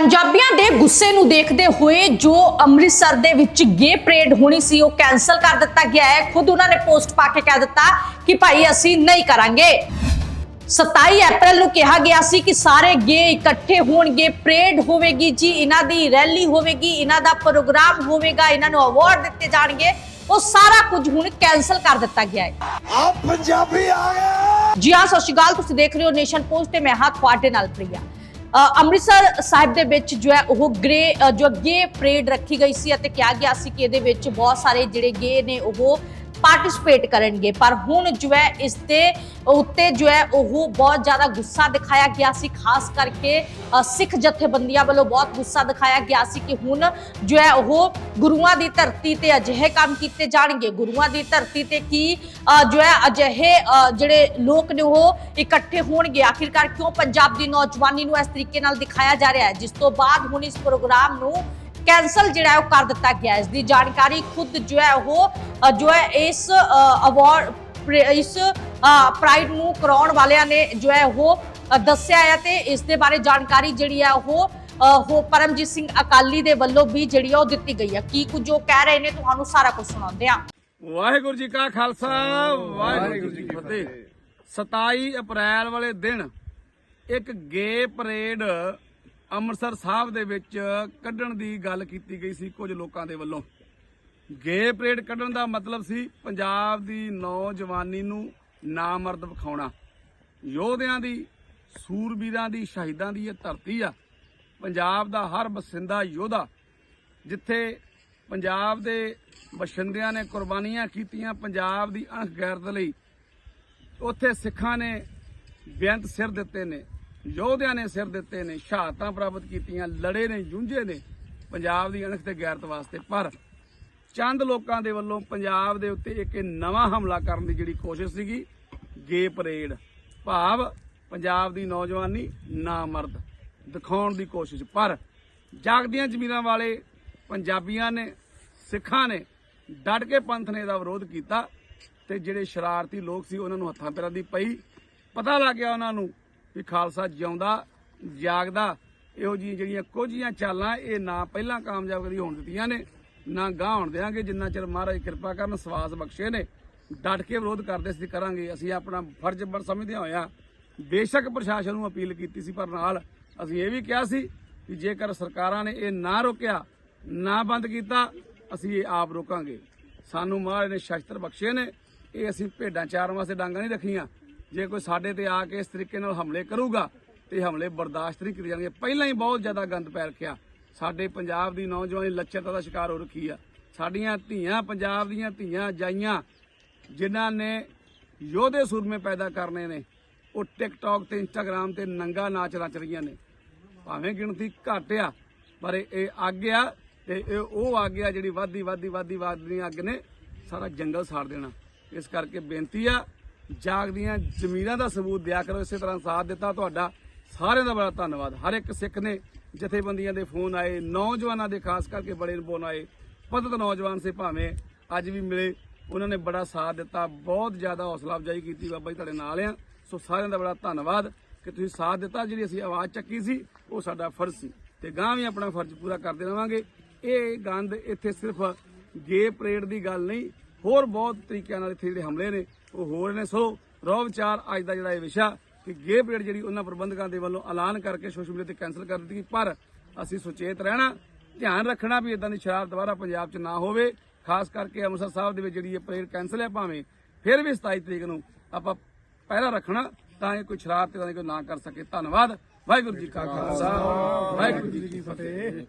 ਪੰਜਾਬੀਆਂ ਦੇ ਗੁੱਸੇ ਨੂੰ ਦੇਖਦੇ ਹੋਏ ਜੋ ਅੰਮ੍ਰਿਤਸਰ ਦੇ ਵਿੱਚ ਗੇ ਪਰੇਡ ਹੋਣੀ ਸੀ ਉਹ ਕੈਨਸਲ ਕਰ ਦਿੱਤਾ ਗਿਆ ਹੈ। ਖੁਦ ਉਹਨਾਂ ਨੇ ਪੋਸਟ ਪਾ ਕੇ ਕਹਿ ਦਿੱਤਾ ਕਿ ਭਾਈ ਅਸੀਂ ਨਹੀਂ ਕਰਾਂਗੇ। 27 ਅਪ੍ਰੈਲ ਨੂੰ ਕਿਹਾ ਗਿਆ ਸੀ ਕਿ ਸਾਰੇ ਗੇ ਇਕੱਠੇ ਹੋਣਗੇ ਪਰੇਡ ਹੋਵੇਗੀ ਜੀ ਇਹਨਾਂ ਦੀ ਰੈਲੀ ਹੋਵੇਗੀ ਇਹਨਾਂ ਦਾ ਪ੍ਰੋਗਰਾਮ ਹੋਵੇਗਾ ਇਹਨਾਂ ਨੂੰ ਅਵਾਰਡ ਦਿੱਤੇ ਜਾਣਗੇ। ਉਹ ਸਾਰਾ ਕੁਝ ਹੁਣ ਕੈਨਸਲ ਕਰ ਦਿੱਤਾ ਗਿਆ ਹੈ। ਆ ਪੰਜਾਬੀ ਆ ਗਏ। ਜੀ ਹਾਂ ਸਤਿ ਸ਼੍ਰੀ ਅਕਾਲ ਤੁਸੀਂ ਦੇਖ ਰਹੇ ਹੋ ਨੇਸ਼ਨ ਪੋਸਟ ਤੇ ਮੈਂ ਹਾਂ ਤੁਹਾਡੇ ਨਾਲ ਪ੍ਰਿਆ। ਅੰਮ੍ਰਿਤਸਰ ਸਾਹਿਬ ਦੇ ਵਿੱਚ ਜੋ ਹੈ ਉਹ ਗ੍ਰੇ ਜੋ ਗੇ ਪਰੇਡ ਰੱਖੀ ਗਈ ਸੀ ਅਤੇ ਕਿਹਾ ਗਿਆ ਸੀ ਕਿ ਇਹਦੇ ਵਿੱਚ ਬਹੁਤ ਸਾਰੇ ਜਿਹੜੇ ਗੇ ਨੇ ਉਹ ਪਾਰਟਿਸਿਪੇਟ ਕਰਨਗੇ। ਪਰ ਹੁਣ ਜੋ ਹੈ, ਇਸ ਦੇ ਉੱਤੇ ਜੋ ਹੈ, ਉਹ ਬਹੁਤ ਜ਼ਿਆਦਾ ਗੁੱਸਾ ਦਿਖਾਇਆ ਗਿਆ ਸੀ। ਖਾਸ ਕਰਕੇ ਸਿੱਖ ਜਥੇਬੰਦੀਆਂ ਵੱਲੋਂ ਬਹੁਤ ਗੁੱਸਾ ਦਿਖਾਇਆ ਗਿਆ ਸੀ ਕਿ ਹੁਣ ਜੋ ਹੈ, ਉਹ ਗੁਰੂਆਂ ਦੀ ਧਰਤੀ ਤੇ ਅਜਿਹੇ ਕੰਮ ਕੀਤੇ ਜਾਣਗੇ। ਗੁਰੂਆਂ ਦੀ ਧਰਤੀ ਤੇ ਕੀ ਜੋ ਹੈ, ਅਜਿਹੇ ਜਿਹੜੇ ਲੋਕ ਨੇ, ਉਹ ਇਕੱਠੇ ਹੋਣਗੇ। ਆਖਿਰਕਾਰ ਕਿਉਂ ਪੰਜਾਬ ਦੀ ਨੌਜਵਾਨੀ ਨੂੰ ਇਸ ਤਰੀਕੇ ਨਾਲ ਦਿਖਾਇਆ ਜਾ ਰਿਹਾ ਹੈ? ਜਿਸ ਤੋਂ ਬਾਅਦ ਹੁਣ ਇਸ ਪ੍ਰੋਗਰਾਮ ਨੂੰ ਕੈਨਸਲ ਜਿਹੜਾ ਹੈ ਉਹ ਕਰ ਦਿੱਤਾ ਗਿਆ ਹੈ। ਇਸ ਦੀ ਜਾਣਕਾਰੀ ਖੁਦ ਜੋ ਹੈ ਉਹ ਜੋ ਹੈ ਇਸ ਅਵਾਰਡ ਇਸ ਪ੍ਰਾਈਡ ਨੂੰ ਕਰਾਉਣ ਵਾਲਿਆਂ ਨੇ ਜੋ ਹੈ ਉਹ ਦੱਸਿਆ ਹੈ ਤੇ ਇਸ ਦੇ ਬਾਰੇ ਜਾਣਕਾਰੀ ਜਿਹੜੀ ਹੈ ਉਹ ਉਹ ਪਰਮਜੀਤ ਸਿੰਘ ਅਕਾਲੀ ਦੇ ਵੱਲੋਂ ਵੀ ਜਿਹੜੀ ਆ ਉਹ ਦਿੱਤੀ ਗਈ ਹੈ। ਕੀ ਕੁਝ ਉਹ ਕਹਿ ਰਹੇ ਨੇ ਤੁਹਾਨੂੰ ਸਾਰਾ ਕੁਝ ਸੁਣਾਉਂਦੇ ਹਾਂ। ਵਾਹਿਗੁਰੂ ਜੀ ਕਾ ਖਾਲਸਾ ਵਾਹਿਗੁਰੂ ਜੀ ਕੀ ਫਤਿਹ। 27 ਅਪ੍ਰੈਲ ਵਾਲੇ ਦਿਨ ਇੱਕ ਗੇ ਪਰੇਡ ਅੰਮ੍ਰਿਤਸਰ ਸਾਹਿਬ ਦੇ ਵਿੱਚ ਕੱਢਣ ਦੀ ਗੱਲ ਕੀਤੀ ਗਈ ਸੀ ਕੁਝ ਲੋਕਾਂ ਦੇ ਵੱਲੋਂ। ਗੇ ਪਰੇਡ ਕੱਢਣ ਦਾ ਮਤਲਬ ਸੀ ਪੰਜਾਬ ਦੀ ਨੌਜਵਾਨੀ ਨੂੰ ਨਾਮਰਦ ਵਿਖਾਉਣਾ। ਯੋਧਿਆਂ ਦੀ, ਸੂਰਬੀਰਾਂ ਦੀ, ਸ਼ਹੀਦਾਂ ਦੀ ਇਹ ਧਰਤੀ ਆ। ਪੰਜਾਬ ਦਾ ਹਰ ਬਸਿੰਦਾ ਯੋਧਾ, ਜਿੱਥੇ ਪੰਜਾਬ ਦੇ ਬਸ਼ਿੰਦਿਆਂ ਨੇ ਕੁਰਬਾਨੀਆਂ ਕੀਤੀਆਂ ਪੰਜਾਬ ਦੀ ਅਣਖ ਗੈਰਤ ਲਈ, ਉੱਥੇ ਸਿੱਖਾਂ ਨੇ ਬੇਅੰਤ ਸਿਰ ਦਿੱਤੇ ਨੇ। ਯੋਧਿਆਂ ਨੇ ਸਿਰ ਦਿੱਤੇ ਨੇ, ਸ਼ਹਾਦਤਾਂ ਪ੍ਰਾਪਤ ਕੀਤੀਆਂ, ਲੜੇ ਨੇ, ਜੂਝੇ ਨੇ, ਪੰਜਾਬ ਦੀ ਅਣਖ ਤੇ ਗੈਰਤ ਵਾਸਤੇ। ਪਰ ਚੰਦ ਲੋਕਾਂ ਦੇ ਵੱਲੋਂ ਪੰਜਾਬ ਦੇ ਉੱਤੇ ਇੱਕ ਨਵਾਂ ਹਮਲਾ ਕਰਨ ਦੀ ਜਿਹੜੀ ਕੋਸ਼ਿਸ਼ ਸੀਗੀ, ਗੇ ਪਰੇਡ। ਭਾਵ ਪੰਜਾਬ ਦੀ ਨੌਜਵਾਨੀ ਨਾ ਮਰਦ ਦਿਖਾਉਣ ਦੀ ਕੋਸ਼ਿਸ਼। ਪਰ ਜਾਗਦੀਆਂ ਜ਼ਮੀਰਾਂ ਵਾਲੇ ਪੰਜਾਬੀਆਂ ਨੇ, ਸਿੱਖਾਂ ਨੇ ਡਟ ਕੇ ਪੰਥ ਨੇ ਇਹਦਾ ਵਿਰੋਧ ਕੀਤਾ ਤੇ ਜਿਹੜੇ ਸ਼ਰਾਰਤੀ ਲੋਕ ਸੀ ਉਹਨਾਂ ਨੂੰ ਹੱਥਾਂ ਪੈਰਾਂ ਦੀ ਪਈ। ਪਤਾ ਲੱਗ ਗਿਆ ਉਹਨਾਂ ਨੂੰ ਵੀ ਖਾਲਸਾ ਜਿਉਂਦਾ, ਜਾਗਦਾ, ਇਹੋ ਜਿਹੀਆਂ ਜਿਹੜੀਆਂ ਕੁਝੀਆਂ ਚਾਲਾਂ, ਇਹ ਨਾ ਪਹਿਲਾਂ ਕਾਮਯਾਬ ਕਦੀ ਹੋਣ ਦਿੱਤੀਆਂ ਨੇ, ਨਾ ਗਾਹ ਹੋਣ ਦੇਾਂਗੇ ਜਿੰਨਾ ਚਿਰ ਮਹਾਰਾਜ ਕਿਰਪਾ ਕਰਨ, ਸਵਾਸ ਬਖਸ਼ੇ ਨੇ। ਡਟ ਕੇ ਵਿਰੋਧ ਕਰਦੇ ਸੀ ਕਰਾਂਗੇ। ਅਸੀਂ ਆਪਣਾ ਫਰਜ਼ ਬਰ ਸਮਝਦਿਆਂ ਹੋਇਆ ਬੇਸ਼ੱਕ ਪ੍ਰਸ਼ਾਸਨ ਨੂੰ ਅਪੀਲ ਕੀਤੀ ਸੀ, ਪਰ ਨਾਲ ਅਸੀਂ ਇਹ ਵੀ ਕਿਹਾ ਸੀ ਕਿ ਜੇਕਰ ਸਰਕਾਰਾਂ ਨੇ ਇਹ ਨਾ ਰੋਕਿਆ, ਨਾ ਬੰਦ ਕੀਤਾ, ਅਸੀਂ ਇਹ ਆਪ ਰੋਕਾਂਗੇ। ਸਾਨੂੰ ਮਹਾਰਾਜ ਨੇ ਸ਼ਸਤਰ ਬਖਸ਼ੇ ਨੇ। ਇਹ ਅਸੀਂ ਭੇਡਾਂ ਚਾਰਨ ਵਾਸਤੇ ਡਾਂਗਾ ਨਹੀਂ ਰੱਖੀਆਂ। ਜੇ ਕੋਈ ਸਾਡੇ ਤੇ ਆ ਕੇ ਇਸ ਤਰੀਕੇ ਨਾਲ ਹਮਲੇ ਕਰੂਗਾ ਤੇ ਹਮਲੇ ਬਰਦਾਸ਼ਤ ਨਹੀਂ ਕੀਤੇ ਜਾਣਗੇ। ਪਹਿਲਾਂ ਹੀ ਬਹੁਤ ਜ਼ਿਆਦਾ ਗੰਦ ਪੈ ਰੱਖਿਆ ਸਾਡੇ ਪੰਜਾਬ ਦੀ ਨੌਜਵਾਨੀ ਲੱਚਰਤਾ ਦਾ ਸ਼ਿਕਾਰ ਹੋ ਰੱਖੀ ਆ। ਸਾਡੀਆਂ ਧੀਆਂ, ਪੰਜਾਬ ਦੀਆਂ ਧੀਆਂ ਜਾਈਆਂ, ਜਿਨ੍ਹਾਂ ਨੇ ਯੋਧੇ ਸੂਰਮੇ ਪੈਦਾ ਕਰਨੇ ਨੇ, ਉਹ ਟਿਕਟੌਕ ਤੇ ਇੰਸਟਾਗ੍ਰam ਤੇ ਨੰਗਾ ਨਾਚ ਰਚ ਰਹੀਆਂ ਨੇ। ਭਾਵੇਂ ਗਿਣਤੀ ਘੱਟ ਆ, ਪਰ ਇਹ- ਇਹ ਅੱਗ ਆ ਤੇ ਇਹ ਉਹ ਅੱਗ ਆ ਜਿਹੜੀ ਵਾਦੀ ਵਾਦੀ ਵਾਦੀ ਵਾਦੀ ਅੱਗ ਨੇ ਸਾਰਾ ਜੰਗਲ ਸਾੜ ਦੇਣਾ। ਇਸ ਕਰਕੇ ਬੇਨਤੀ ਆ ਜਾਗਦੀਆਂ ਜ਼ਮੀਰਾਂ ਦਾ ਸਬੂਤ ਦਿਆ ਕਰੋ, ਇਸੇ ਤਰ੍ਹਾਂ ਸਾਥ ਦਿੱਤਾ ਤੁਹਾਡਾ। ਸਾਰਿਆਂ ਦਾ ਬੜਾ ਧੰਨਵਾਦ। ਹਰ ਇੱਕ ਸਿੱਖ ਨੇ ਜਥੇਬੰਦੀਆਂ ਦੇ ਫੋਨ ਆਏ, ਨੌਜਵਾਨਾਂ ਦੇ, ਖਾਸ ਕਰਕੇ ਬੜੇ ਫੋਨ ਆਏ। ਪਤਤ ਨੌਜਵਾਨ ਸੇ ਭਾਵੇਂ ਅੱਜ ਵੀ ਮਿਲੇ, ਉਹਨਾਂ ਨੇ ਬੜਾ ਸਾਥ ਦਿੱਤਾ, ਬਹੁਤ ਜ਼ਿਆਦਾ ਹੌਸਲਾ ਅਫਜ਼ਾਈ ਕੀਤੀ, ਬਾਬਾ ਜੀ ਤੁਹਾਡੇ ਨਾਲ ਆ। ਸੋ ਸਾਰਿਆਂ ਦਾ ਬੜਾ ਧੰਨਵਾਦ ਕਿ ਤੁਸੀਂ ਸਾਥ ਦਿੱਤਾ, ਜਿਹੜੀ ਅਸੀਂ ਆਵਾਜ਼ ਚੱਕੀ ਸੀ, ਉਹ ਸਾਡਾ ਫਰਜ਼ ਸੀ। ਤੇ ਗਾਂ ਵੀ ਆਪਣਾ ਫਰਜ਼ ਪੂਰਾ ਕਰਦੇ ਰਵਾਂਗੇ। ਇਹ ਗੰਦ ਇੱਥੇ ਸਿਰਫ ਗੇ ਪਰੇਡ ਦੀ ਗੱਲ ਨਹੀਂ, ਹੋਰ ਬਹੁਤ ਤਰੀਕਿਆਂ ਨਾਲ ਇੱਥੇ ਜਿਹੜੇ ਹਮਲੇ ਨੇ ਉਹ ਹੋ ਰਹੇ ਨੇ। ਸੋ ਰੋਹ ਵਿਚਾਰ ਅੱਜ ਦਾ ਜਿਹੜਾ ਇਹ ਵਿਸ਼ਾ ਕਿ ਗੇ ਪਰੇਡ ਜਿਹੜੀ ਉਹਨਾਂ ਪ੍ਰਬੰਧਕਾਂ ਦੇ ਵੱਲੋਂ ਐਲਾਨ ਕਰਕੇ ਸੋਸ਼ਲ ਮੀਡੀਆ ਤੇ ਕੈਨਸਲ ਕਰ ਦਿੱਤੀ ਪਰ ਅਸੀਂ ਸੁਚੇਤ ਰਹਿਣਾ, ਧਿਆਨ ਰੱਖਣਾ ਵੀ ਇਦਾਂ ਦੀ ਸ਼ਰਾਬ ਦੁਬਾਰਾ ਪੰਜਾਬ 'ਚ ਨਾ ਹੋਵੇ। ਖਾਸ ਕਰਕੇ ਅੰਮ੍ਰਿਤਸਰ ਸਾਹਿਬ ਦੇ ਵਿੱਚ ਜਿਹੜੀ ਇਹ ਪਰੇਡ ਕੈਨਸਲ ਹੈ ਭਾਵੇਂ ਫਿਰ ਵੀ 27 ਤਰੀਕ ਨੂੰ ਆਪਾਂ ਪਹਿਰਾ ਰੱਖਣਾ ਤਾਂ ਇਹ ਕੋਈ ਸ਼ਰਾਰਤ ਤੇ ਕੋਈ ਨਾ ਕਰ ਸਕੇ। ਧੰਨਵਾਦ। ਵਾਹਿਗੁਰੂ ਜੀ ਕਾ ਖਾਲਸਾ। ਵਾਹਿਗੁਰੂ ਜੀ ਕੀ ਫਤਿਹ।